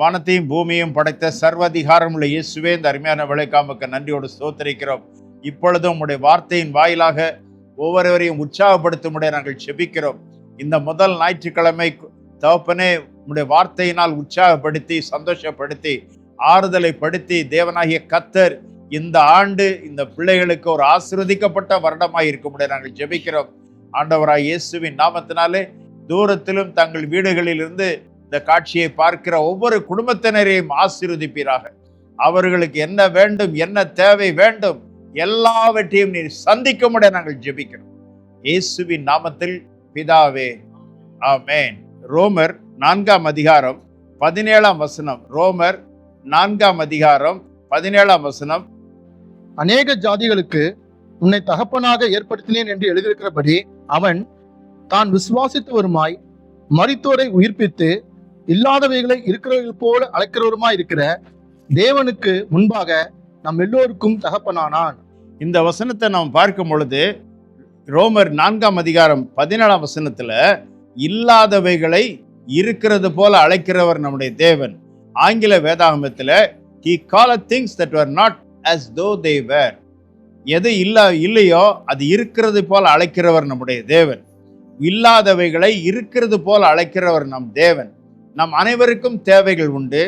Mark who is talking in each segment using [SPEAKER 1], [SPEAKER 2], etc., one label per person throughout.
[SPEAKER 1] வானத்தையும் பூமியும் படைத்த சர்வதிகாரமுள்ள இயேசுவே இந்த அருமையான விளைக்காமக்க நன்றியோடு சோத்தரிக்கிறோம் இப்பொழுதும் உங்களுடைய வார்த்தையின் வாயிலாக ஒவ்வொருவரையும் உற்சாகப்படுத்தும்படிய நாங்கள் செபிக்கிறோம். இந்த முதல் ஞாயிற்றுக்கிழமை தகப்பனே உங்களுடைய வார்த்தையினால் உற்சாகப்படுத்தி சந்தோஷப்படுத்தி ஆறுதலை படுத்தி தேவனாகிய கத்தர் இந்த ஆண்டு இந்த பிள்ளைகளுக்கு ஒரு ஆசிர்வதிக்கப்பட்ட வருடமாக இருக்கும்படி நாங்கள் ஜெபிக்கிறோம் ஆண்டவராய் இயேசுவின் நாமத்தினாலே தூரத்திலும் தங்கள் வீடுகளிலிருந்து இந்த காட்சியை பார்க்கிற ஒவ்வொரு குடும்பத்தினரையும் ஆசீர்வதிப்பீராக. அவர்களுக்கு என்ன வேண்டும் என்ன தேவை வேண்டும் எல்லாவற்றையும் நீர் சந்திக்கும்படி நாங்கள் ஜெபிக்கிறோம். இயேசுவின் நாமத்தில் பிதாவே ஆமேன். ரோமர் நான்காம் அதிகாரம் பதினேழாம் வசனம். ரோமர் நான்காம் அதிகாரம் பதினேழாம் வசனம்.
[SPEAKER 2] அநேக ஜாதிகளுக்கு உன்னை தகப்பனாக ஏற்படுத்தினேன் என்று எழுதியிருக்கிறபடி அவன் தான் விசுவாசித்தவருமாய் மருத்துவரை உயிர்ப்பித்து இல்லாதவைகளை இருக்கிறவர்கள் போல அழைக்கிறவருமா இருக்கிற தேவனுக்கு முன்பாக நம் எல்லோருக்கும் தகப்பனானான்.
[SPEAKER 1] இந்த வசனத்தை நாம் பார்க்கும் பொழுது ரோமர் நான்காம் அதிகாரம் பதினேழாம் வசனத்துல இல்லாதவைகளை இருக்கிறது போல அழைக்கிறவர் நம்முடைய தேவன். ஆங்கில வேதாகமத்தில் he call things that were not as though they were எது இல்லை இல்லையோ அது இருக்கிறது போல அழைக்கிறவர் நம்முடைய தேவன். இல்லாதவைகளை இருக்கிறது போல அழைக்கிறவர் நம் தேவன். நம் அனைவருக்கும் தேவைகள் உண்டு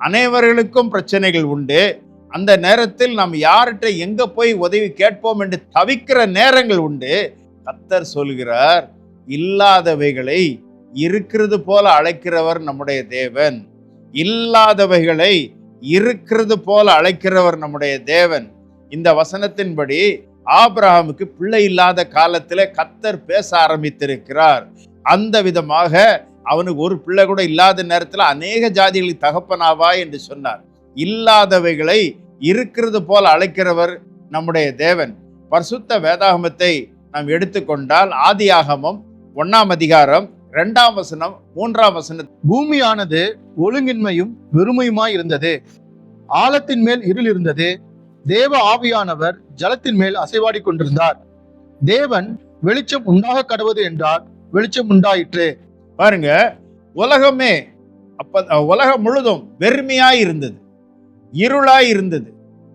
[SPEAKER 1] அனைவர்களுக்கும் பிரச்சனைகள் உண்டு. அந்த நேரத்தில் நாம் யார்கிட்ட எங்க போய் உதவி கேட்போம் என்று தவிக்கிற நேரங்கள் உண்டு. கத்தர் சொல்கிறார் இல்லாதவைகளை இருக்கிறது போல அழைக்கிறவர் நம்முடைய தேவன். இல்லாதவைகளை இருக்கிறது போல அழைக்கிறவர் நம்முடைய தேவன். இந்த வசனத்தின்படி ஆபிரஹாமுக்கு பிள்ளை இல்லாத காலத்தில் கத்தர் பேச ஆரம்பித்திருக்கிறார். அந்த விதமாக அவனுக்கு ஒரு பிள்ளை கூட இல்லாத நேரத்தில் அநேக ஜாதிகளுக்கு தகப்பனாவா என்று சொன்னார். இல்லாதவைகளை இருக்கிறது போல் அழைக்கிறவர் நம்முடைய தேவன். பரிசுத்த வேதாகமத்தை நாம் எடுத்துக்கொண்டால் ஆதியாகமம் ஒன்னாம் அதிகாரம் இரண்டாம் வசனம் மூன்றாம் வசனம்
[SPEAKER 2] பூமியானது ஒழுங்கின்மையும் வெறுமையுமாய் இருந்தது. ஆழத்தின் மேல் இருள் இருந்தது. தேவ ஆவியானவர் ஜலத்தின் மேல் அசைவாடி கொண்டிருந்தார். தேவன் வெளிச்சம் உண்டாக கடவது என்றார். வெளிச்சம் உண்டாயிற்று.
[SPEAKER 1] பாருங்க உலகமே அப்ப உலகம் முழுதும் வெறுமையாய் இருந்தது. இருளாய் இருந்தது.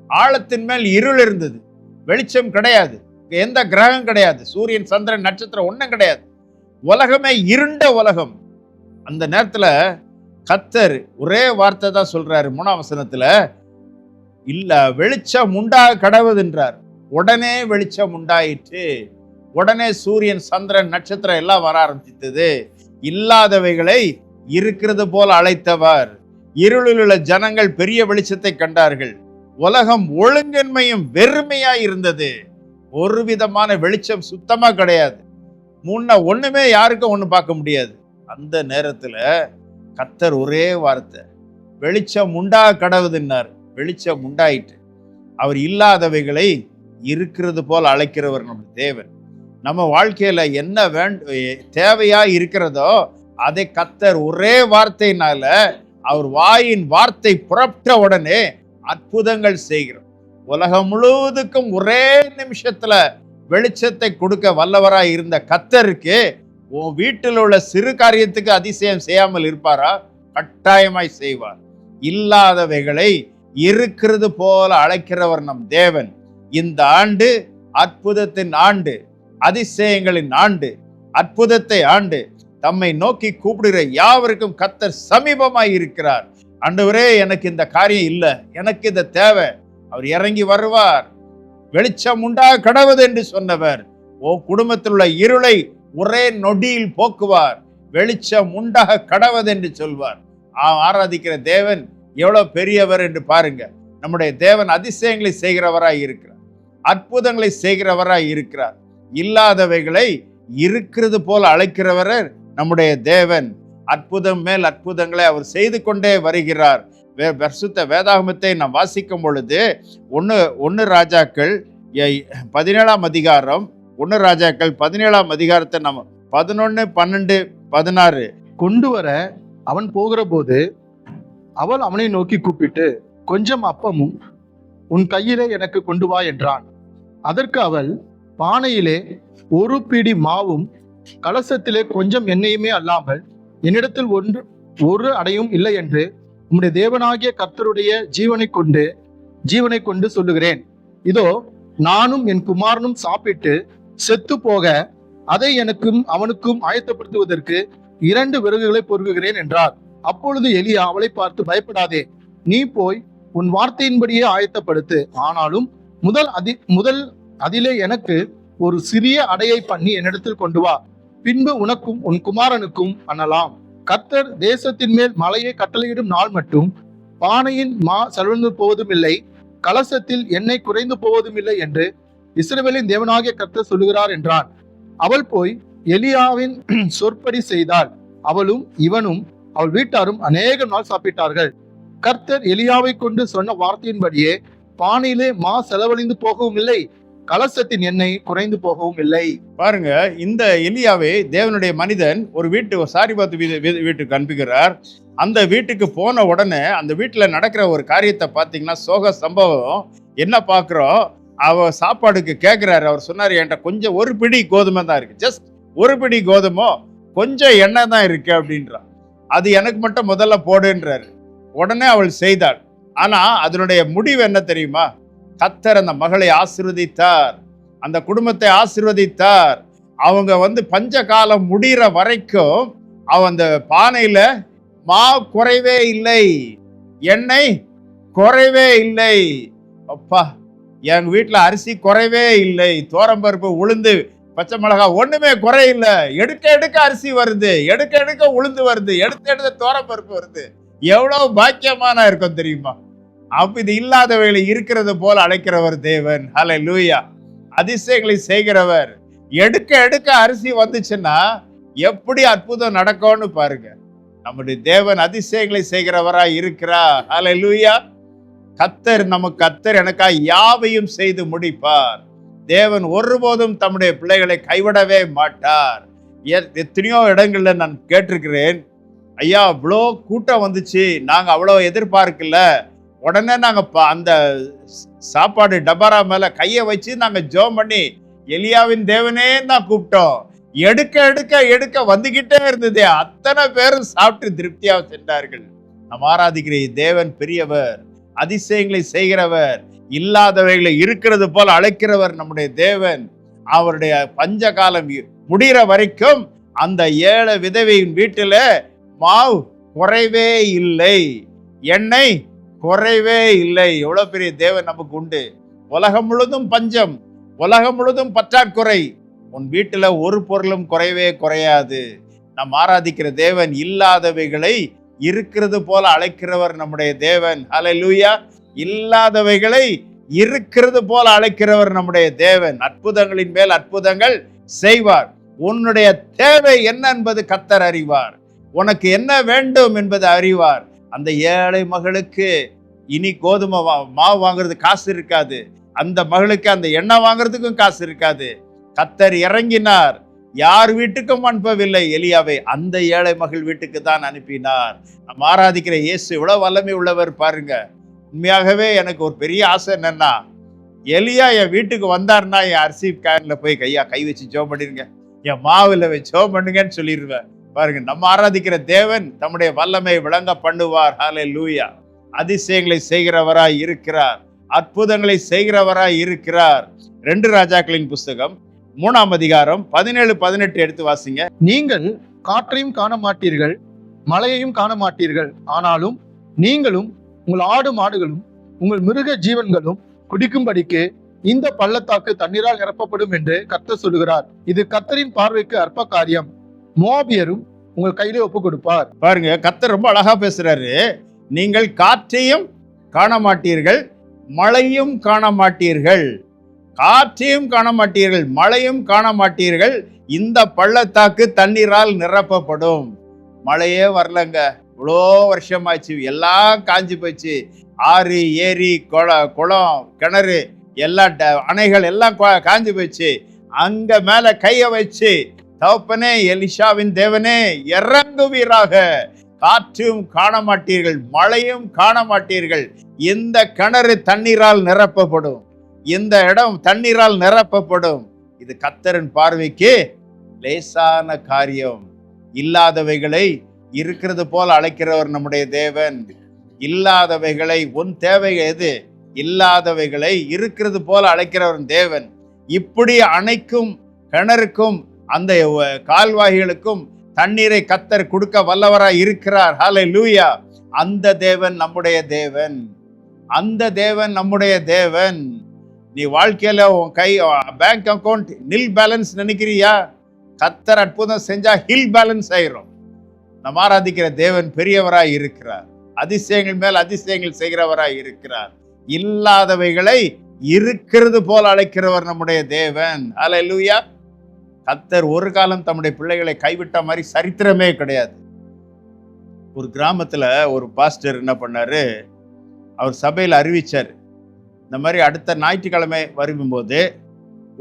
[SPEAKER 1] ஆழத்தின் மேல் இருள் இருந்தது. வெளிச்சம் கிடையாது. எந்த கிரகம் கிடையாது. சூரியன் சந்திரன் நட்சத்திரம் ஒன்றும் கிடையாது. உலகமே இருண்ட உலகம். அந்த நேரத்தில் கத்தர் ஒரே வார்த்தை தான் சொல்றாரு மூணாம் வசனத்தில். இல்ல வெளிச்சம் உண்டாக கடவுதுன்றார். உடனே வெளிச்சம் உண்டாயிற்று. உடனே சூரியன் சந்திரன் நட்சத்திரம் எல்லாம் வர ஆரம்பித்தது. இல்லாதவைகளை இருக்கிறது போல அழைத்தவர். இருளில் உள்ள ஜனங்கள் பெரிய வெளிச்சத்தை கண்டார்கள். உலகம் ஒழுங்கின்மையும் வெறுமையாய் இருந்தது. ஒரு விதமான வெளிச்சம் சுத்தமா கிடையாது. முன்ன ஒண்ணுமே யாருக்கும் ஒண்ணு பார்க்க முடியாது. அந்த நேரத்துல கத்தர் ஒரே வார்த்தை வெளிச்சம் உண்டா கடவுதுன்னார். வெளிச்சம் உண்டாயிற்று. அவர் இல்லாதவைகளை இருக்கிறது போல் அழைக்கிறவர் நம்ம தேவன். நம்ம வாழ்க்கையில் என்ன வேண்ட தேவையாக இருக்கிறதோ அதை கத்தர் ஒரே வார்த்தையினால அவர் வாயின் வார்த்தை புறப்பட்ட உடனே அற்புதங்கள் செய்கிறோம் உலகம் முழுவதுக்கும் ஒரே நிமிஷத்துல வெளிச்சத்தை கொடுக்க வல்லவராய் இருந்த கத்தருக்கு உன் வீட்டில் உள்ள சிறு காரியத்துக்கு அதிசயம் செய்யாமல் இருப்பாரா? கட்டாயமாய் செய்வார். இல்லாதவைகளை இருக்கிறது போல அழைக்கிறவர் நம் தேவன். இந்த ஆண்டு அற்புதத்தின் ஆண்டு. அதிசயங்களின் ஆண்டு அற்புதத்தை ஆண்டு தம்மை நோக்கி கூப்பிடுகிற யாவருக்கும் கத்தர் சமீபமாய் இருக்கிறார். ஆண்டவரே எனக்கு இந்த காரியம் இல்லை. எனக்கு இந்த தேவை. அவர் இறங்கி வருவார். வெளிச்சம் உண்டாக கடவுது என்று சொன்னவர். ஓ குடும்பத்தில் உள்ள இருளை ஒரே நொடியில் போக்குவார். வெளிச்சம் உண்டாக கடவுது என்று சொல்வார். ஆ- ஆராதிக்கிற தேவன் எவ்வளவு பெரியவர் என்று பாருங்க. நம்முடைய தேவன் அதிசயங்களை செய்கிறவராய் இருக்கிறார். அற்புதங்களை செய்கிறவராய் இருக்கிறார். இல்லாதவைகளை இருக்கிறது போல அழைக்கிறவர் நம்முடைய தேவன். அற்புதம் மேல் அற்புதங்களை அவர் செய்து கொண்டே வருகிறார். வே வருஷத்த வேதாகமத்தை நாம் வாசிக்கும் பொழுது ஒன்று ஒன்று ராஜாக்கள் எ- பதினேழாம் அதிகாரம் ஒன்று ராஜாக்கள் பதினேழாம் அதிகாரத்தை நம்ம பதினொன்று பன்னெண்டு பதினாறு.
[SPEAKER 2] கொண்டு வர அவன் போகிற போது அவள் அவனை நோக்கி கூப்பிட்டு கொஞ்சம் அப்பமும் உன் கையிலே எனக்கு கொண்டு வா என்றான். அதற்கு அவள் பானையிலே ஒரு பிடி மாவும் கலசத்திலே கொஞ்சம் எண்ணெயுமே அல்லாமல் என்னிடத்தில் ஒன்று ஒரு அடையும் இல்லை என்று உம்முடைய தேவனாகிய கர்த்தருடைய ஜீவனை கொண்டு ஜீவனை கொண்டு சொல்லுகிறேன். இதோ நானும் என் குமாரனும் சாப்பிட்டு செத்து போக அதை எனக்கும் அவனுக்கும் ஆயத்தப்படுத்துவதற்கு இரண்டு விறகுகளை பொறுகுகிறேன் என்றார். அப்பொழுது எலியா அவளை பார்த்து பயப்படாதே நீ போய் உன் வார்த்தையின்படியே ஆயத்தப்படுத்து. ஆனாலும் முதல் அதி முதல் அதிலே எனக்கு ஒரு சிறிய அடையை பண்ணி என்னிடத்தில் கொண்டு வா. பின்பு உனக்கும் உன் குமாரனுக்கும் பண்ணலாம். கர்த்தர் தேசத்தின் மேல் மலையை கட்டளையிடும் நாள் மட்டும். பானையின் மா செலவந்து போவதும் இல்லை கலசத்தில் எண்ணெய் குறைந்து போவதும் இல்லை என்று இஸ்ரவேலின் தேவனாகிய கர்த்தர் சொல்லுகிறார் என்றான். அவள் போய் எலியாவின் சொற்படி செய்தாள். அவளும் இவனும் அவள் வீட்டாரும் அநேக நாள் சாப்பிட்டார்கள். கர்த்தர் எலியாவை கொண்டு சொன்ன வார்த்தையின்படியே பானையிலே மா செலவழிந்து போகவும் இல்லை. கலசத்தின் எண்ணெய் குறைந்து போகவும் இல்லை.
[SPEAKER 1] பாருங்க இந்த எலியாவை தேவனுடைய மனிதன் ஒரு வீட்டு சாரிபாத்து பார்த்து வீ- வீட்டுக்கு அனுப்புகிறார். அந்த வீட்டுக்கு போன உடனே அந்த வீட்டில் நடக்கிற ஒரு காரியத்தை பார்த்தீங்கன்னா சோக சம்பவம். என்ன பார்க்குறோம்? அவ சாப்பாடுக்கு கேட்குறாரு அவர் சொன்னார் என்கிட்ட கொஞ்சம் ஒரு பிடி கோதுமை தான் இருக்கு. ஜஸ்ட் ஒரு பிடி கோதுமோ கொஞ்சம் எண்ணெய் தான் இருக்கு அப்படின்றான் அது எனக்கு மட்டும் முதல்ல போடுன்றாரு. உடனே அவள் செய்தாள். ஆனா அதனுடைய முடிவு என்ன தெரியுமா? கத்தர் அந்த மகளை ஆசிர்வதித்தார். அந்த குடும்பத்தை ஆசிர்வதித்தார். அவங்க வந்து பஞ்ச காலம் முடிகிற வரைக்கும் அவன் அந்த பானையில் மா குறைவே இல்லை. எண்ணெய் குறைவே இல்லை. அப்பா எங்கள் வீட்டில் அரிசி குறைவே இல்லை. தோரம்பருப்பு உளுந்து பச்சை மிளகா ஒன்றுமே குறையில்லை. எடுக்க எடுக்க அரிசி வருது எடுக்க எடுக்க உளுந்து வருது எடுத்து எடுத்து தோரம்பருப்பு வருது. எவ்வளோ பாக்கியமான இருக்கும் தெரியுமா? அப்ப இது இல்லாதவைகளை இருக்கிறது போல அழைக்கிறவர் தேவன். ஹலை லூயா அதிசயங்களை செய்கிறவர். எடுக்க எடுக்க அரிசி வந்துச்சுன்னா எப்படி அற்புதம் நடக்கும்னு பாருங்க. நம்முடைய தேவன் அதிசயங்களை செய்கிறவரா இருக்கிறா ஹலை லூயா கத்தர் நமக்கு கத்தர் எனக்கா யாவையும் செய்து முடிப்பார். தேவன் ஒருபோதும் தம்முடைய பிள்ளைகளை கைவிடவே மாட்டார். எத்தனையோ இடங்கள்ல நான் கேட்டிருக்கிறேன். ஐயா அவ்வளோ கூட்டம் வந்துச்சு. நாங்கள் அவ்வளோ எதிர்பார்க்கல. உடனே நாங்கள் அந்த சாப்பாடு டபாரா மேலே கையை வச்சு நாங்கள் ஜோம் பண்ணி எலியாவின் தேவனே தான் கூப்பிட்டோம். எடுக்க எடுக்க எடுக்க வந்துகிட்டே இருந்தது. அத்தனை பேரும் சாப்பிட்டு திருப்தியாக சென்றார்கள். நம் ஆராதிக்கிற தேவன் பெரியவர் அதிசயங்களை செய்கிறவர் இல்லாதவைகளை இருக்கிறது போல அழைக்கிறவர் நம்முடைய தேவன். அவருடைய பஞ்ச காலம் முடிகிற வரைக்கும் அந்த ஏழை விதவையின் வீட்டில் மாவு குறைவே இல்லை. எண்ணெய் குறைவே இல்லை. எவ்வளோ பெரிய தேவன் நமக்கு உண்டு. உலகம் முழுதும் பஞ்சம். உலகம் முழுதும் பற்றாக்குறை. உன் வீட்டில் ஒரு பொருளும் குறைவே குறையாது. நாம் ஆராதிக்கிற தேவன் இல்லாதவைகளை இருக்கிறது போல அழைக்கிறவர் நம்முடைய தேவன். அலை லூயா இல்லாதவைகளை இருக்கிறது போல அழைக்கிறவர் நம்முடைய தேவன். அற்புதங்களின் மேல் அற்புதங்கள் செய்வார். உன்னுடைய தேவை என்ன என்பது கத்தர் அறிவார். உனக்கு என்ன வேண்டும் என்பது அறிவார். அந்த ஏழை மகளுக்கு இனி கோதுமை வா- மாவு வாங்குறது காசு இருக்காது. அந்த மகளுக்கு அந்த எண்ணெய் வாங்குறதுக்கும் காசு இருக்காது. கத்தர் இறங்கினார். யார் வீட்டுக்கும் அனுப்பவில்லை. எலியாவை அந்த ஏழை மகள் வீட்டுக்கு தான் அனுப்பினார். நம்ம ஆராதிக்கிற இயேசு இவ்வளோ வல்லமை உள்ளவர் பாருங்க. உண்மையாகவே எனக்கு ஒரு பெரிய ஆசை என்னன்னா எலியா என் வீட்டுக்கு வந்தாருன்னா என் அரிசி கேனில் போய் கையா கை வச்சு ஜோம் பண்ணிருங்க. என் மாவில் ஜோ ஜோம் பண்ணுங்கன்னு சொல்லிடுவேன் பாருங்க நம்ம ஆராதிக்கிற தேவன் தம்முடைய வல்லமை விளங்க பண்ணுவார். ஹாலே லூயா அதிசயங்களை செய்கிறவராய் இருக்கிறார். அற்புதங்களை செய்கிறவராய் இருக்கிறார். ரெண்டு ராஜாக்களின் புஸ்தகம் மூணாம் அதிகாரம் பதினேழு பதினெட்டு எடுத்து வாசிங்க.
[SPEAKER 2] நீங்கள் காற்றையும் காண மாட்டீர்கள் மலையையும் காண மாட்டீர்கள் ஆனாலும் நீங்களும் உங்கள் ஆடு மாடுகளும் உங்கள் மிருக ஜீவன்களும் குடிக்கும்படிக்கு இந்த பள்ளத்தாக்கு தண்ணீரால் நிரப்பப்படும் என்று கர்த்தர் சொல்லுகிறார். இது கர்த்தரின் பார்வைக்கு அற்ப காரியம் மோபியரும் உங்கள் கையிலே ஒப்பு கொடுப்பார்.
[SPEAKER 1] பாருங்க கத்தர் ரொம்ப அழகா பேசுறாரு. நீங்கள் காற்றையும் காண மாட்டீர்கள் மழையும் காண மாட்டீர்கள் காற்றையும் காண மாட்டீர்கள் மழையும் காண மாட்டீர்கள் இந்த பள்ளத்தாக்கு தண்ணீரால் நிரப்பப்படும். மழையே வரலங்க. இவ்வளோ வருஷமாச்சு எல்லாம் காஞ்சி போச்சு. ஆறு ஏரி குள குளம் கிணறு எல்லா ட- அணைகள் எல்லாம் கா- காஞ்சி போச்சு. அங்க மேல கையை வச்சு தகப்பனே எலிஷாவின் தேவனே இறங்குவீராக. காற்றும் காண மாட்டீர்கள் மழையும் காண மாட்டீர்கள் இந்த கிணறு தண்ணீரால் நிரப்பப்படும். இந்த இடம் தண்ணீரால் நிரப்பப்படும். இது கத்தரின் பார்வைக்கு லேசான காரியம். இல்லாதவைகளை இருக்கிறது போல அழைக்கிறவர் நம்முடைய தேவன். இல்லாதவைகளை உன் தேவை எது? இல்லாதவைகளை இருக்கிறது போல அழைக்கிறவர் தேவன். இப்படி அணைக்கும் கிணறுக்கும் அந்த கால்வாய்களுக்கும் தண்ணீரை கத்தர் கொடுக்க வல்லவராய் இருக்கிறார். ஹாலே லூயா அந்த தேவன் நம்முடைய தேவன். அந்த தேவன் நம்முடைய தேவன். நீ வாழ்க்கையில உன் கை பேங்க் அக்கௌண்ட் நில் பேலன்ஸ் நினைக்கிறியா? கத்தர் அற்புதம் செஞ்சா ஹில் பேலன்ஸ் ஆயிரும். நம்ம ஆராதிக்கிற தேவன் பெரியவராய் இருக்கிறார். அதிசயங்கள் மேல் அதிசயங்கள் செய்கிறவராய் இருக்கிறார். இல்லாதவைகளை இருக்கிறது போல் அழைக்கிறவர் நம்முடைய தேவன். அலை லூயா கத்தர் ஒரு காலம் தம்முடைய பிள்ளைகளை கைவிட்ட மாதிரி சரித்திரமே கிடையாது. ஒரு கிராமத்தில் ஒரு பாஸ்டர் என்ன பண்ணார்? அவர் சபையில் அறிவித்தார் இந்த மாதிரி அடுத்த ஞாயிற்றுக்கிழமை வரும்போது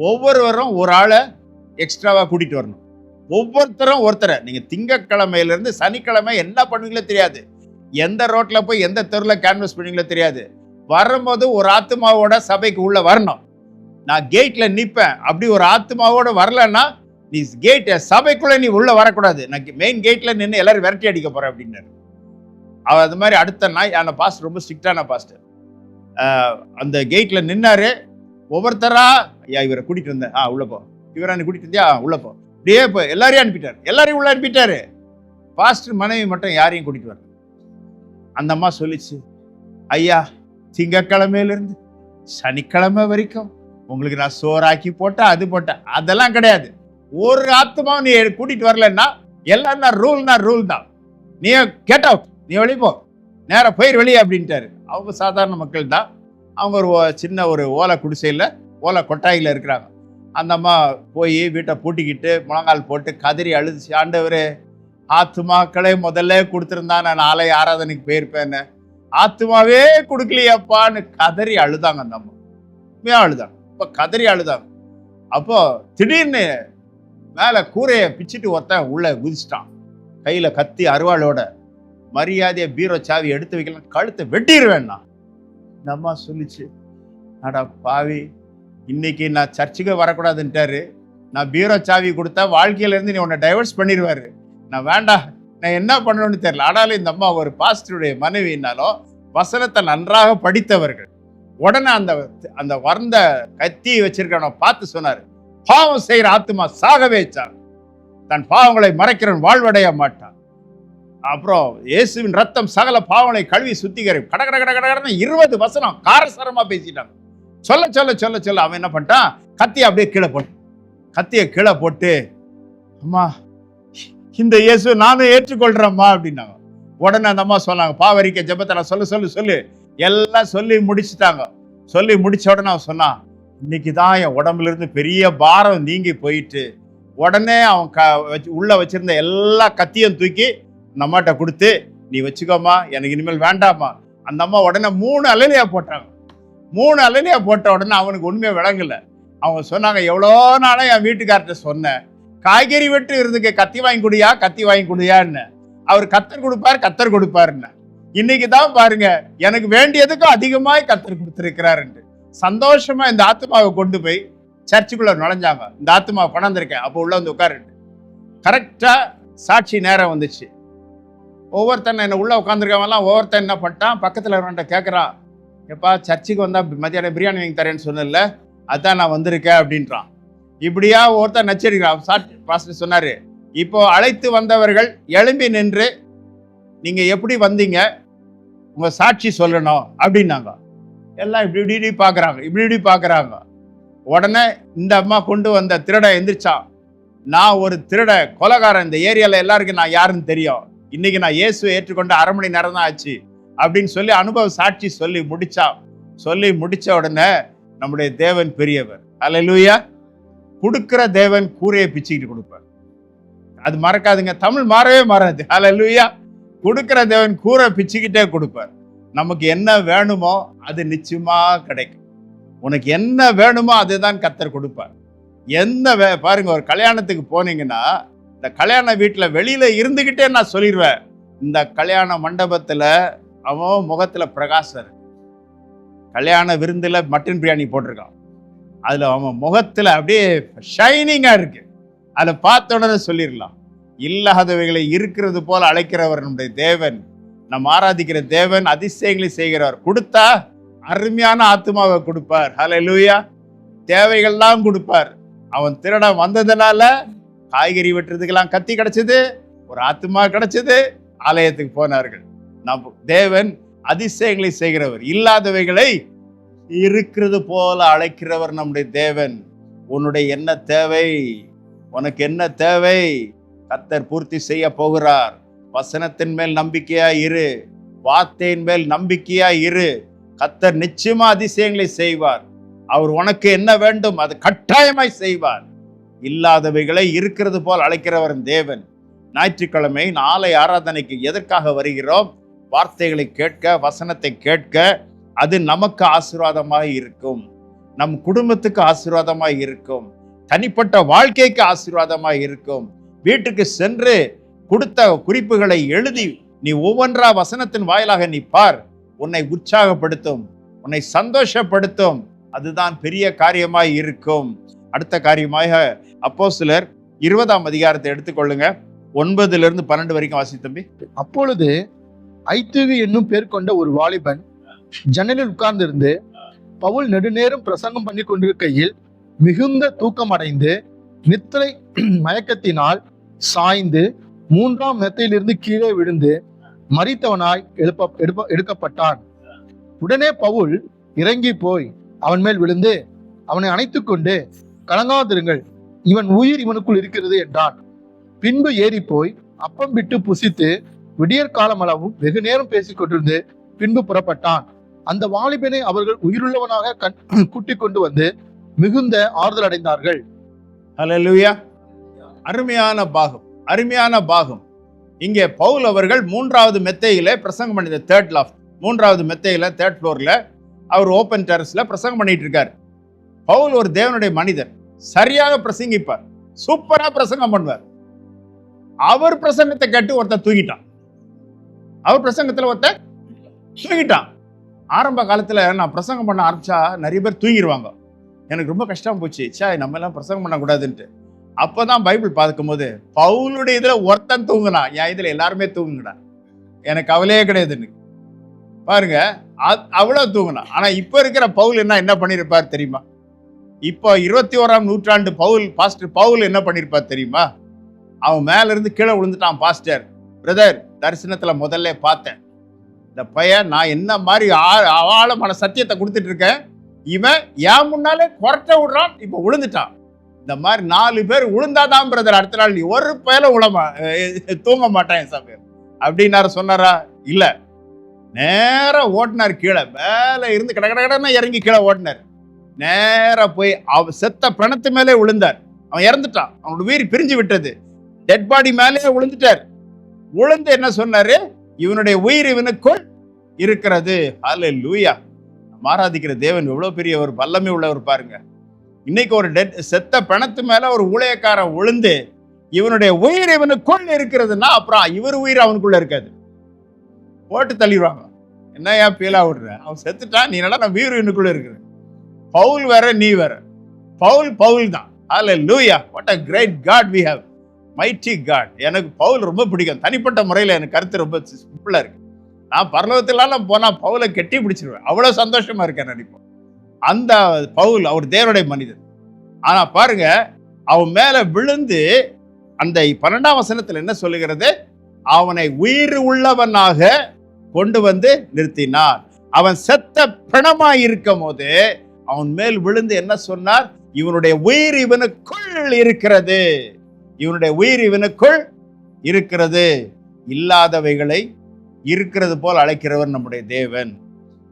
[SPEAKER 1] ஒவ்வொருவரும் ஒரு ஆளை எக்ஸ்ட்ராவாக கூட்டிகிட்டு வரணும். ஒவ்வொருத்தரும் ஒருத்தரை. நீங்கள் திங்கக்கிழமையிலேருந்து சனிக்கிழமை என்ன பண்ணுவீங்களோ தெரியாது. எந்த ரோட்டில் போய் எந்த தெருவில் கேன்வஸ் பண்ணுவீங்களோ தெரியாது. வரும்போது ஒரு ஆத்மாவோட சபைக்கு உள்ளே வரணும். நான் கேட்டில் நிற்பேன் அப்படி ஒரு ஆத்மாவோட வரலன்னா நீ கேட் சபைக்குள்ளே நீ உள்ளே வரக்கூடாது. நான் மெயின் கேட்டில் நின்று எல்லாரும் விரட்டி அடிக்க போகிறேன் அப்படின்னாரு. அவர் அது மாதிரி அடுத்த நாய் அந்த பாஸ்டர் ரொம்ப ஸ்ட்ரிக்டான பாஸ்டர் அந்த கேட்டில் நின்னாரு. ஒவ்வொருத்தரா ஐயா இவரை கூட்டிகிட்டு வந்தேன். ஆ உள்ளே போ. இவரை நீ கூட்டிட்டு வந்தியா? ஆ, உள்ள போ. இப்படியே இப்போ எல்லாரையும் அனுப்பிட்டார். எல்லாரையும் உள்ளே அனுப்பிட்டாரு. பாஸ்டர் மனைவி மட்டும் யாரையும் கூட்டிட்டு வர அந்த அம்மா சொல்லிச்சு ஐயா திங்கக்கிழமையிலேருந்து சனிக்கிழமை வரைக்கும் உங்களுக்கு நான் சோறாக்கி போட்டேன் அது போட்டேன். அதெல்லாம் கிடையாது. ஒரு ஆத்மாவும் நீ கூட்டிட்டு வரலன்னா எல்லாம் நான் ரூல்னா ரூல் தான். நீ கெட் அவுட் நீ வெளியே போ. நேராக போயிரு வெளியே அப்படின்ட்டாரு. அவங்க சாதாரண மக்கள் தான். அவங்க ஒரு ஓ- சின்ன ஒரு ஓலை குடிசையில் ஓலை கொட்டாயில் இருக்கிறாங்க. அந்த அம்மா போய் வீட்டை பூட்டிக்கிட்டு முழங்கால் போட்டு கதறி அழுதுச்சு ஆண்டவர் ஆத்துமாக்களே முதல்ல கொடுத்துருந்தா நான் ஆலய ஆராதனைக்கு போயிருப்பேன்னு. ஆத்துமாவே கொடுக்கலையப்பான்னு கதறி அழுதாங்க அந்த அம்மா. அழுதாங்க இப்போ கதறி அழுதாங்க. அப்போ திடீர்னு மேலே கூரையை பிச்சுட்டு ஒருத்தன் உள்ளே குதிச்சிட்டான். கையில் கத்தி அருவாளோட மரியாதையை பீரோ சாவி எடுத்து வைக்கலாம் கழுத்தை வெட்டிடுவேன்னா இந்த அம்மா சொல்லிச்சு அடா பாவி இன்னைக்கு நான் சர்ச்சுக்கு வரக்கூடாதுன்ட்டாரு. நான் பீரோ சாவி கொடுத்தா வாழ்க்கையிலேருந்து நீ உன்னை டைவர்ஸ் பண்ணிடுவாரு நான் வேண்டாம் நான் என்ன பண்ணணும்னு தெரியல. ஆனாலும் இந்த அம்மா ஒரு பாஸ்டருடைய மனைவினாலும் வசனத்தை நன்றாக படித்தவர்கள். உடனே அந்த அந்த வறந்த கத்தியை வச்சிருக்கிறவனை பார்த்து சொன்னார் பாவம் செய்கிற ஆத்துமா சாகவே சார். தன் பாவங்களை மறைக்கிறவன் வாழ்வடைய மாட்டான். அப்புறம் இயேசுவின் ரத்தம் சகல பாவங்களை கழுவி சுத்திகரி கட கட கட கட கடன்னு இருபது வசனம் காரசாரமா பேசிட்டாங்க. சொல்ல சொல்ல சொல்ல சொல்ல அவன் என்ன பண்ணிட்டான்? கத்தியை அப்படியே கீழே போட்டு கத்தியை கீழே போட்டு அம்மா இந்த இயேசு நானும் ஏற்றுக்கொள்றேம்மா அப்படின்னாங்க. உடனே அந்த அம்மா சொன்னாங்க பாவரிக்க ஜபத்தை நான் சொல்லு சொல்லு சொல்லு. எல்லாம் சொல்லி முடிச்சிட்டாங்க. சொல்லி முடிச்ச உடனே அவன் சொன்னான் இன்னைக்கு தான் என் உடம்புல இருந்து பெரிய பாரம் நீங்கி போயிட்டு உடனே அவன் க வச்சு உள்ளே வச்சிருந்த எல்லா கத்தியும் தூக்கி அந்த அம்மாட்ட கொடுத்து நீ வச்சுக்கோமா எனக்கு இனிமேல் வேண்டாமா அந்த அம்மா உடனே மூணு அலையிலையா போட்டாங்க. மூணு அலையிலையா போட்ட உடனே அவனுக்கு உண்மையை விளங்கலை. அவங்க சொன்னாங்க எவ்வளோ நாளாக என் வீட்டுக்கார்ட்ட சொன்னேன் காய்கறி வெட்டு இருந்துக்கு கத்தி வாங்கி கொடியா கத்தி வாங்கி கொடுயான்னு. அவர் கத்தர் கொடுப்பார் கத்தர் கொடுப்பாருன்னு. இன்னைக்கு தான் பாருங்க எனக்கு வேண்டியதுக்கும் அதிகமாய் கத்தர் கொடுத்துருக்கிறாருன்ட்டு சந்தோஷமா இந்த ஆத்மாவை கொண்டு போய் சர்ச்சுக்குள்ள நுழைஞ்சாங்க. இந்த ஆத்மாவை பணந்திருக்கேன் அப்போ உள்ள வந்து உட்காருட்டு கரெக்டா சாட்சி நேரம் வந்துச்சு. ஒவ்வொருத்தன் என்ன உள்ள உட்காந்துருக்கவன்லாம் ஒவ்வொருத்தன் என்ன பண்ணிட்டான்? பக்கத்துல இருக்கிட்ட கேட்கறான் எப்பா சர்ச்சுக்கு வந்தா மத்தியானம் பிரியாணி வாங்கி தரேன்னு சொன்னேன்ல அதான் நான் வந்திருக்கேன் அப்படின்றான். இப்படியா ஒருத்தன் நச்சரிக்கிறான் சாட்சி பாஸ்டர் சொன்னாரு இப்போ அழைத்து வந்தவர்கள் எழும்பி நின்று நீங்க எப்படி வந்தீங்க? உங்கள் சாட்சி சொல்லணும் அப்படின்னாங்க. எல்லாம் இப்படி இப்படி பார்க்குறாங்க இப்படி இப்படி பார்க்குறாங்க. உடனே இந்த அம்மா கொண்டு வந்த திருட எந்திரிச்சான் நான் ஒரு திருட கொலகாரன் இந்த ஏரியாவில் எல்லாருக்கும் நான் யாருன்னு தெரியும். இன்னைக்கு நான் இயேசுவை ஏற்றுக்கொண்டு அரை மணி நேரம் தான் ஆச்சு. அப்படின்னு சொல்லி அனுபவ சாட்சி சொல்லி முடித்தான் சொல்லி முடிச்ச உடனே நம்முடைய தேவன் பெரியவர். அல்லேலூயா கொடுக்கிற தேவன் கூரையை பிச்சுக்கிட்டு கொடுப்பார். அது மறக்காதுங்க. தமிழ் மாறவே மாறாது. அல்லேலூயா கொடுக்கிற தேவன் கூரை பிச்சுக்கிட்டே கொடுப்பார். நமக்கு என்ன வேணுமோ அது நிச்சயமா கிடைக்கும். உனக்கு என்ன வேணுமோ அதுதான் கத்தர் கொடுப்பார். என்ன வே பாருங்க ஒரு கல்யாணத்துக்கு போனீங்கன்னா இந்த கல்யாண வீட்டில் வெளியில இருந்துக்கிட்டே நான் சொல்லிடுவேன். இந்த கல்யாண மண்டபத்தில் அவன் முகத்தில் பிரகாசம் இருக்கு. கல்யாண விருந்தில் மட்டன் பிரியாணி போட்டிருக்கான். அதில் அவன் முகத்தில் அப்படியே ஷைனிங்காக இருக்குது அதை பார்த்த உடனே சொல்லிடலாம். இல்லாதவைகளை இருக்கிறது போல அழைக்கிறவர் நம்முடைய தேவன். நம்ம ஆராதிக்கிற தேவன் அதிசயங்களை செய்கிறவர். கொடுத்தா அருமையான ஆத்மாவை கொடுப்பார். ஹalleluya தேவைகள்லாம் கொடுப்பார். அவன் திருடம் வந்ததுனால காய்கறி வெட்டுறதுக்கெல்லாம் கத்தி கிடைச்சது ஒரு ஆத்மா கிடைச்சது ஆலயத்துக்கு போனார்கள். நம் தேவன் அதிசயங்களை செய்கிறவர். இல்லாதவைகளை இருக்கிறது போல அழைக்கிறவர் நம்முடைய தேவன். உன்னுடைய என்ன தேவை? உனக்கு என்ன தேவை? கத்தர் பூர்த்தி செய்ய போகிறார். வசனத்தின் மேல் நம்பிக்கையா இரு. வார்த்தையின் மேல் நம்பிக்கையா இரு. கத்தர் நிச்சயமா அதிசயங்களை செய்வார். அவர் உனக்கு என்ன வேண்டும் அது கட்டாயமாய் செய்வார். இல்லாதவைகளை இருக்கிறது போல் அழைக்கிறவர் தேவன். ஞாயிற்றுக்கிழமை நாளை ஆராதனைக்கு எதற்காக வருகிறோம்? வார்த்தைகளை கேட்க வசனத்தை கேட்க அது நமக்கு ஆசீர்வாதமாக இருக்கும். நம் குடும்பத்துக்கு ஆசீர்வாதமாக இருக்கும். தனிப்பட்ட வாழ்க்கைக்கு ஆசீர்வாதமாக இருக்கும். வீட்டுக்கு சென்று கொடுத்த குறிப்புகளை எழுதி நீ ஒவ்வொன்றா வசனத்தின் வாயிலாக நீ பார். உன்னை உற்சாகப்படுத்தும் உன்னை சந்தோஷப்படுத்தும். அதுதான் பெரிய காரியமாய் இருக்கும். அடுத்த காரியமாக அப்போ சிலர் இருபதாம் அதிகாரத்தை எடுத்துக்கொள்ளுங்க. ஒன்பதுல இருந்து பன்னெண்டு வரைக்கும் வாசி தம்பி.
[SPEAKER 2] அப்பொழுது ஐத்துகு என்னும் பேர் கொண்ட ஒரு வாலிபன் ஜன்னலில் உட்கார்ந்திருந்து பவுல் நெடுநேரம் பிரசங்கம் பண்ணி கொண்டிருக்கையில் மிகுந்த தூக்கம் அடைந்து நித்திரை மயக்கத்தினால் சாய்ந்து மூன்றாம் மெத்தையிலிருந்து கீழே விழுந்து மறித்தவனாய் எழுப்ப எடுப்ப எடுக்கப்பட்டான். உடனே பவுல் இறங்கி போய் அவன் மேல் விழுந்து அவனை அணைத்து கொண்டு கலங்காதிருங்கள் இவன் உயிர் இவனுக்குள் இருக்கிறது என்றான். பின்பு ஏறி போய் அப்பம் விட்டு புசித்து விடியற் காலமளவும் வெகு நேரம் பேசிக் கொண்டிருந்து பின்பு புறப்பட்டான். அந்த வாலிபனை அவர்கள் உயிருள்ளவனாக கண் கூட்டிக் கொண்டு வந்து மிகுந்த ஆறுதல் அடைந்தார்கள்
[SPEAKER 1] அருமையான பாகம் அருமையான பாகம். இங்கே பவுல் அவர்கள் மூன்றாவது மெத்தையில பிரசங்கம் பண்ணி தேர்ட் லாஃப்ட் மூன்றாவது மெத்தையில தேர்ட் ஃப்ளோர்ல அவர் ஓப்பன் டெரஸ்ல பிரசங்கம் பண்ணிட்டு இருக்கார் பவுல் ஒரு தேவனுடைய மனிதர் சரியாக பிரசங்கிப்பார் சூப்பரா பிரசங்கம் பண்ணுவார். அவர் பிரசங்கத்தை கேட்டு ஒருத்தன் தூங்கிட்டான் அவர் பிரசங்கத்துல ஒருத்தன் தூங்கிட்டான் ஆரம்ப காலத்துல நான் பிரசங்கம் பண்ண ஆரம்பிச்சா நிறைய பேர் தூங்கிடுவாங்க எனக்கு ரொம்ப கஷ்டம் போச்சு சே நம்ம எல்லாம் பிரசங்கம் பண்ணக்கூடாதுன்ட்டு. அப்போதான் பைபிள் பார்க்கும்போது பவுலுடைய இதில் ஒருத்தன் தூங்கினான். என் இதில் எல்லாருமே தூங்குங்கடா. எனக்கு கவலையே கிடையாதுன்னு பாருங்க அவ்வளோ அவ்வளவு தூங்கினான். ஆனால் இப்போ இருக்கிற பவுல் என்ன என்ன பண்ணிருப்பார் தெரியுமா? இப்போ இருபத்தி ஓராம் நூற்றாண்டு பவுல் பாஸ்டர் பவுல் என்ன பண்ணியிருப்பார் தெரியுமா? அவன் மேலேருந்து கீழே விழுந்துட்டான் பாஸ்டர். பிரதர் தரிசனத்தில் முதல்ல பார்த்தேன். இந்த பையன் நான் என்ன மாதிரி ஆ- ஆழமான சத்தியத்தை கொடுத்துட்டு இருக்கேன். இவன் ஏன் முன்னாலே குரட்ட விடுறான் இப்போ விழுந்துட்டான். இந்த மாதிரி நாலு பேர் உளுந்தாதான் பிரதர் அடுத்த நாள் நீ ஒரு பயல உழமா தூங்க மாட்டான் சமயம் அப்படின்னாரு சொன்னாரா? இல்லை. நேராக ஓட்டினார் கீழே. மேலே இருந்து கட கட கடன்னு இறங்கி கீழே ஓட்டினார். நேராக போய் அவ செத்த பிணத்து மேலே விழுந்தார் அவன் இறந்துட்டான். அவனோட உயிர் பிரிஞ்சு விட்டது. டெட் பாடி மேலே விழுந்துட்டார் விழுந்து என்ன சொன்னாரு? இவனுடைய உயிர் இவனுக்குள் இருக்கிறது. அல்ல லூயா மாராதிக்கிற தேவன் எவ்வளோ பெரிய ஒரு வல்லமை உள்ளவர் பாருங்க. இன்னைக்கு ஒரு டெட் செத்த பிணத்து மேலே ஒரு ஊழியக்காரன் விழுந்து இவனுடைய உயிர் இவனுக்குள் இருக்கிறதுன்னா அப்புறம் இவர் உயிர் அவனுக்குள்ள இருக்காது. போட்டு தள்ளிடுவாங்க. என்ன ஏன் பீலா விடுற? அவன் செத்துட்டான் நீ நல்லா நான் வீர் இவனுக்குள்ள இருக்கிற பவுல் வேற நீ வேற. பவுல் பவுல் தான். அதில் லூயா what a great God we have mighty God எனக்கு பவுல் ரொம்ப பிடிக்கும். தனிப்பட்ட முறையில் எனக்கு கருத்து ரொம்ப சிம்பிளாக இருக்கு. நான் பரலோகத்திலாம் போனால் பவுலை கெட்டி பிடிச்சிருவேன். அவ்வளோ சந்தோஷமா இருக்கேன் நினைப்போம் அந்த பவுல் அவர் தேவனுடைய மனிதன் ஆனால் பாருங்க அவன் மேலே விழுந்து அந்த பன்னெண்டாம் வசனத்தில் என்ன சொல்லுகிறது? அவனை உயிர் உள்ளவனாக கொண்டு வந்து நிறுத்தினார் அவன் செத்த பிணமாய் இருக்கும் போது அவன் மேல் விழுந்து என்ன சொன்னார்? இவனுடைய உயிர் இவனுக்குள் இருக்கிறது. இவனுடைய உயிர் இவனுக்குள் இருக்கிறது. இல்லாதவைகளை இருக்கிறது போல் அழைக்கிறவர் நம்முடைய தேவன்.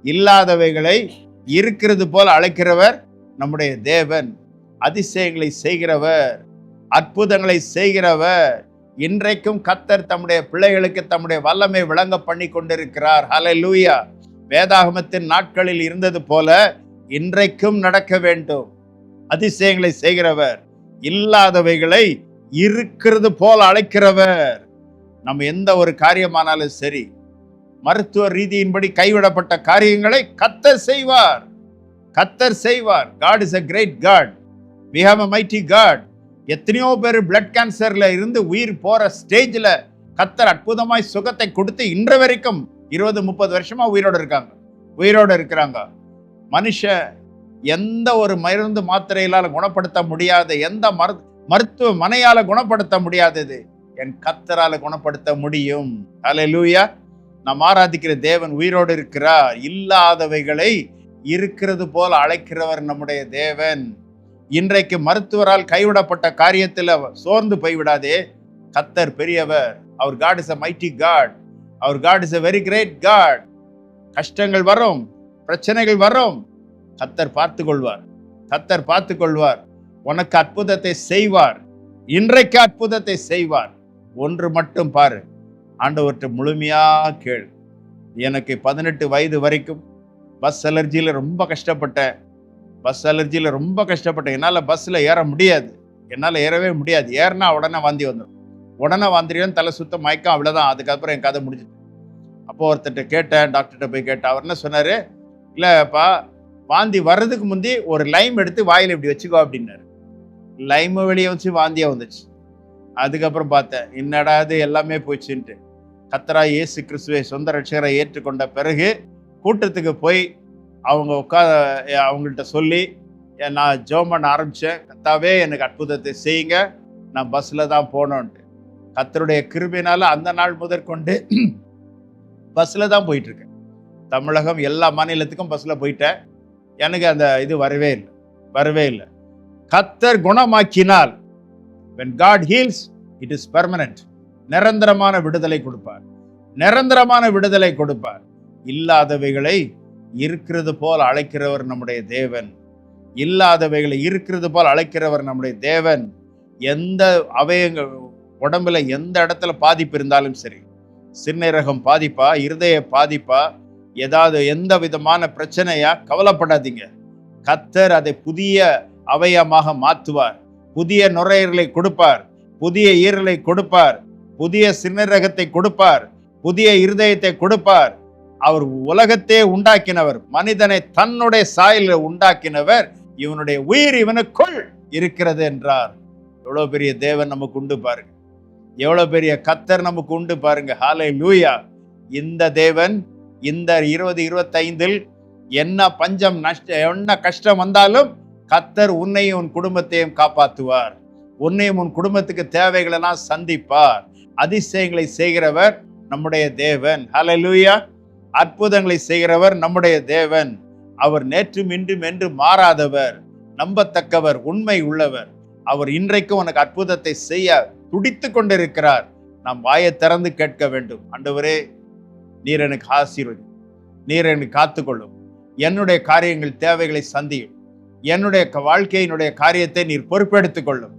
[SPEAKER 1] இல்லாதவைகளை இருக்கிறது போல் அழைக்கிறவர் நம்முடைய தேவன். அதிசயங்களை செய்கிறவர் அற்புதங்களை செய்கிறவர். இன்றைக்கும் கத்தர் தம்முடைய பிள்ளைகளுக்கு தம்முடைய வல்லமை விளங்க பண்ணி கொண்டிருக்கிறார். ஹalleluya வேதாகமத்தின் நாட்களில் இருந்தது போல இன்றைக்கும் நடக்க வேண்டும். அதிசயங்களை செய்கிறவர் இல்லாதவைகளை இருக்கிறது போல் அழைக்கிறவர். நம்ம எந்த ஒரு காரியமானாலும் சரி மருத்துவ ரீதியின்படி கைவிடப்பட்ட காரியங்களை கத்தர் செய்வார். கத்தர் செய்வார். God is a great God we have a mighty God எத்தனையோ பேர் பிளட் கேன்சர்ல இருந்து உயிர் போற ஸ்டேஜில் கத்தர் அற்புதமாய் சுகத்தை கொடுத்து இன்று வரைக்கும் இருபது முப்பது வருஷமா உயிரோடு இருக்காங்க. உயிரோடு இருக்கிறாங்க. மனுஷ எந்த ஒரு மருந்து மாத்திரையிலால குணப்படுத்த முடியாத எந்த மரு மருத்துவ மனையால் குணப்படுத்த முடியாதது என் கத்தரால குணப்படுத்த முடியும். அல்லேலூயா நாம் ஆராதிக்கிற தேவன் உயிரோடு இருக்கிறார். இல்லாதவைகளை இருக்கிறது போல் அழைக்கிறவர் நம்முடைய தேவன். இன்றைக்கு மருத்துவரால் கைவிடப்பட்ட காரியத்தில் சோர்ந்து போய்விடாதே. கத்தர் பெரியவர். அவர் God is a mighty God our God is a very great God கஷ்டங்கள் வரும் பிரச்சனைகள் வரும். கத்தர் பார்த்து கொள்வார் கத்தர் பார்த்து கொள்வார் உனக்கு அற்புதத்தை செய்வார். இன்றைக்கு அற்புதத்தை செய்வார். ஒன்று மட்டும் பாரு. ஆண்டவர்கிட்ட முழுமையாக கேள். எனக்கு பதினெட்டு வயது வரைக்கும் பஸ் அலர்ஜியில் ரொம்ப கஷ்டப்பட்டேன். பஸ் அலர்ஜியில் ரொம்ப கஷ்டப்பட்டேன். என்னால் பஸ்ஸில் ஏற முடியாது. என்னால் ஏறவே முடியாது. ஏறினா உடனே வாந்தி வந்துடும் உடனே வாந்திரியும் தலை சுத்தம் மயக்கம் அவ்வளோதான் அதுக்கப்புறம் என் கதை முடிஞ்சுது. அப்போ ஒருத்தர்கிட்ட கேட்டேன் டாக்டர்கிட்ட போய் கேட்டேன். அவர் என்ன சொன்னார்? இல்லைப்பா வாந்தி வர்றதுக்கு முந்தி ஒரு லைம் எடுத்து வாயில் இப்படி வச்சுக்கோ அப்படின்னாரு. லைமை வெளியே வச்சு வாந்தியாக வந்துச்சு. அதுக்கப்புறம் பார்த்தேன் என்னடா இது? எல்லாமே போச்சுன்ட்டு. கத்தரா இயேசு கிறிஸ்துவை சொந்த ரட்சகரை ஏற்றுக்கொண்ட பிறகு கூட்டத்துக்கு போய் அவங்க உட்கா அவங்கள்ட்ட சொல்லி நான் ஜோம் பண்ண ஆரம்பித்தேன் கத்தாவே எனக்கு அற்புதத்தை செய்யுங்க. நான் பஸ்ஸில் தான் போனோன்ட்டு. கத்தருடைய கிருபினால் அந்த நாள் முதற்கொண்டு பஸ்ஸில் தான் போயிட்டுருக்கேன். தமிழகம் எல்லா மாநிலத்துக்கும் பஸ்ஸில் போயிட்டேன். எனக்கு அந்த இது வரவே இல்லை வரவே இல்லை. கத்தர் குணமாக்கினால் when God heals it is permanent நிரந்தரமான விடுதலை கொடுப்பார். நிரந்தரமான விடுதலை கொடுப்பார். இல்லாதவைகளை இருக்கிறது போல் அழைக்கிறவர் நம்முடைய தேவன். இல்லாதவைகளை இருக்கிறது போல் அழைக்கிறவர் நம்முடைய தேவன். எந்த அவயங்கள் உடம்புல எந்த இடத்துல பாதிப்பு இருந்தாலும் சரி சிறுநீரகம் பாதிப்பா இருதய பாதிப்பா ஏதாவது எந்த விதமான பிரச்சனையா கவலைப்படாதீங்க. கத்தர் அதை புதிய அவயமாக மாற்றுவார். புதிய நுரையீரலை கொடுப்பார் புதிய ஈரலை கொடுப்பார் புதிய சின்னரகத்தை கொடுப்பார் புதிய இருதயத்தை கொடுப்பார். அவர் உலகத்தையே உண்டாக்கினவர் மனிதனை தன்னுடைய சாயலில் உண்டாக்கினவர் இவனுடைய உயிர் இவனுக்குள் இருக்கிறது என்றார். எவ்வளோ பெரிய தேவன் நமக்கு உண்டு பாருங்க. எவ்வளோ பெரிய கத்தர் நமக்கு உண்டு பாருங்க. ஹாலை லூயா இந்த தேவன் இந்த இருபது இருபத்தைந்தில் என்ன பஞ்சம் நஷ்ட என்ன கஷ்டம் வந்தாலும் கத்தர் உன்னையும் உன் குடும்பத்தையும் காப்பாற்றுவார். உன்னையும் உன் குடும்பத்துக்கு தேவைகளெல்லாம் சந்திப்பார். அதிசயங்களை செய்கிறவர் நம்முடைய தேவன். ஹalleluya அற்புதங்களை செய்கிறவர் நம்முடைய தேவன். அவர் நேற்றும் இன்றும் என்று மாறாதவர். நம்பத்தக்கவர் உண்மை உள்ளவர். அவர் இன்றைக்கும் உனக்கு அற்புதத்தை செய்ய துடித்து கொண்டிருக்கிறார். நாம் வாயை திறந்து கேட்க வேண்டும். அண்டவரே நீர் எனக்கு ஆசீர்வதி. நீர் எனக்கு காத்துக்கொள்ளும். என்னுடைய காரியங்கள் தேவைகளை சந்தியும். என்னுடைய க- வாழ்க்கையினுடைய காரியத்தை நீர் பொறுப்பெடுத்துக் கொள்ளும்.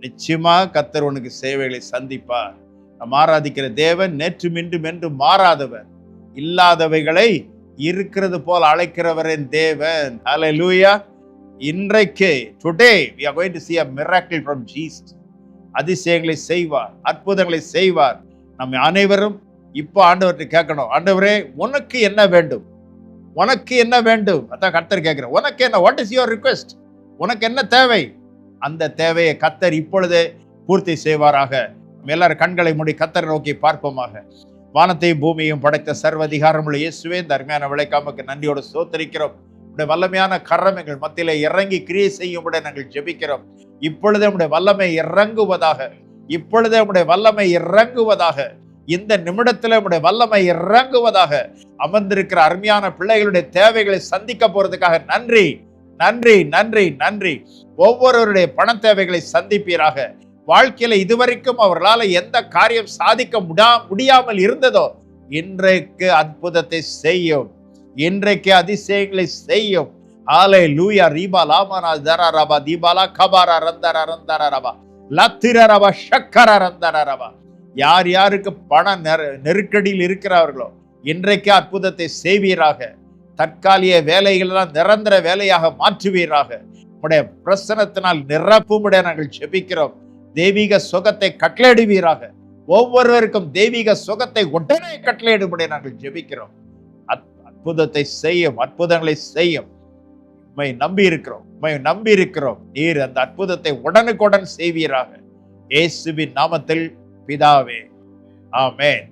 [SPEAKER 1] நிச்சயமாக கத்தர் உனக்கு சேவைகளை சந்திப்பார். நம் ஆராதிக்கிற தேவன் நேற்று இன்றும் என்று மாறாதவர். இல்லாதவைகளை இருக்கிறது போல் அழைக்கிறவரின் தேவன். ஹalleluya இன்றைக்கு today we are going to see a miracle from Jesus அதிசயங்களை செய்வார் அற்புதங்களை செய்வார். நம்ம அனைவரும் இப்போ ஆண்டவர்கிட்ட கேட்கணும் ஆண்டவரே உனக்கு என்ன வேண்டும்? உனக்கு என்ன வேண்டும்? அதான் கர்த்தர் கேட்குறேன் உனக்கு என்ன வாட் இஸ் யுவர் ரிக்வெஸ்ட் உனக்கு என்ன தேவை? அந்த தேவையை கத்தர் இப்பொழுதே பூர்த்தி செய்வாராக. எல்லாரும் கண்களை மூடி கத்தரை நோக்கி பார்ப்போமாக. வானத்தையும் பூமியையும் படைத்த சர்வதிகாரமுள்ள இயேசுவே இந்த அருமையான விளைக்காமக்கு நன்றியோடு சோத்தரிக்கிறோம் உடைய வல்லமையான கரம் எங்கள் மத்தியில் இறங்கி கிரியை செய்யும்படி நாங்கள் ஜெபிக்கிறோம். இப்பொழுதே உடைய வல்லமை இறங்குவதாக இப்பொழுதே உடைய வல்லமை இறங்குவதாக இந்த நிமிடத்தில் உடைய வல்லமை இறங்குவதாக அமர்ந்திருக்கிற அருமையான பிள்ளைகளுடைய தேவைகளை சந்திக்க போறதுக்காக நன்றி நன்றி நன்றி நன்றி. ஒவ்வொருவருடைய பண தேவைகளை சந்திப்பீராக. வாழ்க்கையில இதுவரைக்கும் அவர்களால் எந்த காரியம் சாதிக்க முடியா முடியாமல் இருந்ததோ இன்றைக்கு அற்புதத்தை செய்யும். இன்றைக்கு அதிசயங்களை செய்யும். ஆலை லூயா ரீபா லாமனா தரா ரபா தீபாலா கபாரா ரந்தரா ரந்தாரா ரபா. லத்திர ரபா ஷக்கர ரந்தாரா ரபா. யார் யாருக்கு பண நெரு- நெருக்கடியில் இருக்கிறார்களோ இன்றைக்கே அற்புதத்தை செய்வீராக. தற்காலிக வேலைகளெல்லாம் நிரந்தர வேலையாக மாற்றுவீராக. உடைய பிரசனத்தினால் நிரப்பும்படிய நாங்கள் ஜெபிக்கிறோம். தெய்வீக சுகத்தை கட்டளையிடுவீராக. ஒவ்வொருவருக்கும் தெய்வீக சுகத்தை உடனே கட்டளையிடும்படிய நாங்கள் ஜெபிக்கிறோம். அற்புதத்தை செய்யும் அற்புதங்களை செய்யும். உண்மை நம்பி இருக்கிறோம் உண்மை நம்பி இருக்கிறோம் நீர் அந்த அற்புதத்தை உடனுக்குடன் செய்வீராக. இயேசுவின் நாமத்தில் பிதாவே. ஆமேன்.